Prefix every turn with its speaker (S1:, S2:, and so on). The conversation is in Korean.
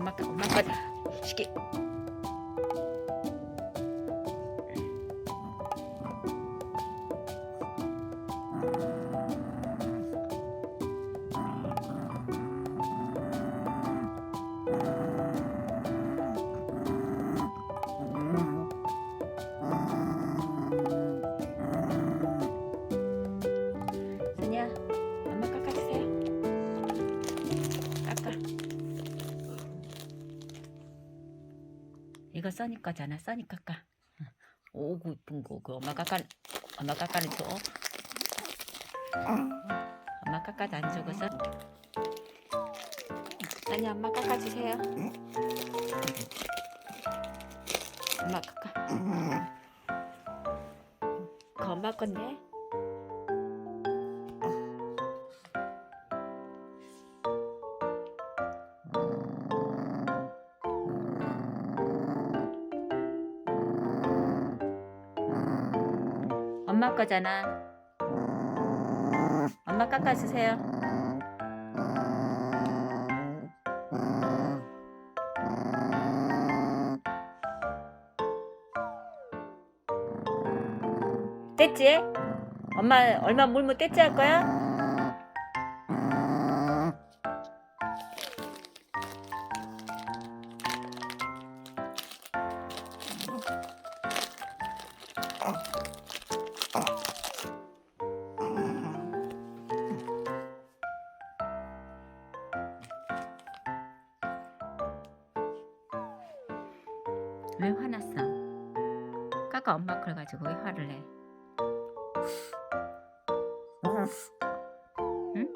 S1: 엄마 거 엄마 거다 시계 이거 써니 거잖아. 써니 깎아. 오구 이쁜 거. 그 엄마 깎아. 엄마 깎아는 줘. 엄마 깎아도 안 주고 써. 아니 엄마 깎아주세요. 엄마 깎아. 그 엄마 건데. 엄마 거잖아. 엄마 깎아주세요. 뗐지? 엄마 얼마 물면 뗐지 할 거야? 왜 화났어? 까까 엄마 걸 가지고 왜 화를 내? 응?